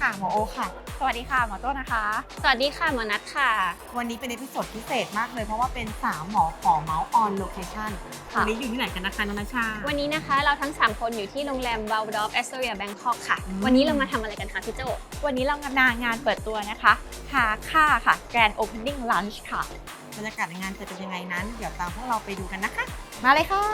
ค่ะหมอโอค่ะ สวัสดีค่ะหมอโจ้นะคะ สวัสดีค่ะหมอนัทค่ะ วันนี้เป็นเอพิโซดพิเศษมากเลยเพราะว่าเป็นสามหมอขอเมาส์ออนโลเคชั่นค่ะ วันนี้อยู่ที่ไหนกันนะคะน้องนาชา วันนี้นะคะเราทั้ง 3 คนอยู่ที่โรงแรม w a l d o r f Astoria Bangkok ค่ะ อืม วันนี้เรามาทำอะไรกันคะพี่โจวันนี้เรางานงานเปิดตัวนะคะหาค่าค่ะ Grand Opening Lunch ค่ะ บรรยากาศในงานจะเป็นยังไงนั้น เดี๋ยวตามพวกเราไปดูกันนะคะ มาเลยค่ะ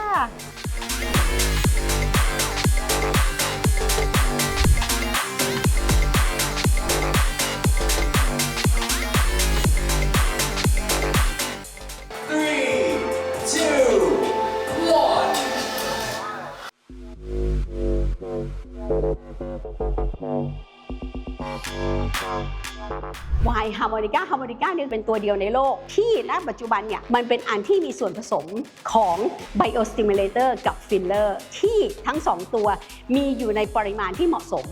Y Harmonica Harmonica เนี่ยเป็นตัวเดียวในโลก ที่ณปัจจุบันเนี่ยมันเป็นอันที่มีส่วนผสมของไบโอสเตมิเลเตอร์กับฟิลเลอร์ที่ทั้งสองตัวมีอยู่ในปริมาณที่เหมาะสม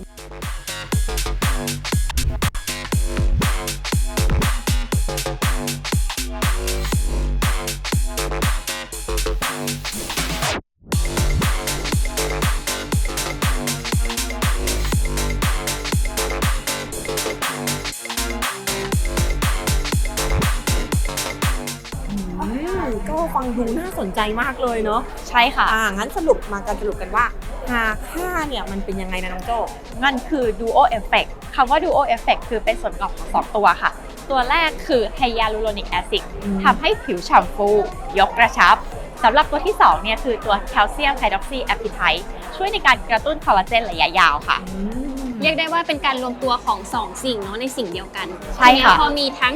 ฟังดูน่าสนใจมากเลยเนาะใช่ค่ะ อ่างั้นสรุปมากันสรุปกันว่าหาค่าเนี่ยมันเป็นยังไงนะน้องโจมันคือ Duo Effect คำว่า Duo Effect คือเป็นส่วนประกอบของสองตัวค่ะ ตัวแรกคือ Hyaluronic Acid อืมทำให้ผิวฉ่ำฟู ยกกระชับสำหรับตัวที่2เนี่ยคือตัว Calcium Hydroxy Apatite ช่วยในการกระตุ้นคอลลาเจนระยะยาวค่ะ เรียกได้ว่าเป็นการรวมตัวของ 2 สิ่งเนาะในสิ่งเดียวกันใช่ค่ะทีเนี้ยพอมีทั้ง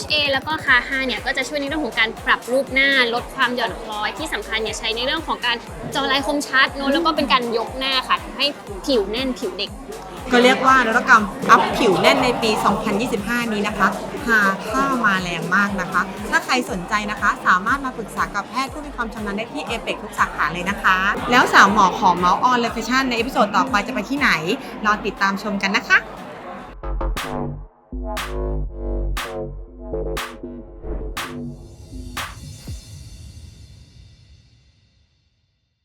HA แล้วก็คา5เนี่ยก็จะช่วยในเรื่องของการปรับรูปหน้าลดความหย่อนคล้อยที่สำคัญเนี่ยใช้ในเรื่องของการจอลายคมชัดเนอะแล้วก็เป็นการยกหน้าค่ะทำให้ผิวแน่นผิวเด็ก ก็เรียกว่านวัตกรรมอัพผิวแน่นในปี 2025 นี้นะคะ หาค่ามาแรงมากนะคะ ถ้าใครสนใจนะคะ สามารถมาปรึกษากับแพทย์ผู้มีความชำนาญได้ที่เอเปกทุกสาขาเลยนะคะ แล้วสาวหมอของเมาออนเลฟชั่นในเอพิโซดต่อไปจะไปที่ไหน รอติดตามชมกันนะคะ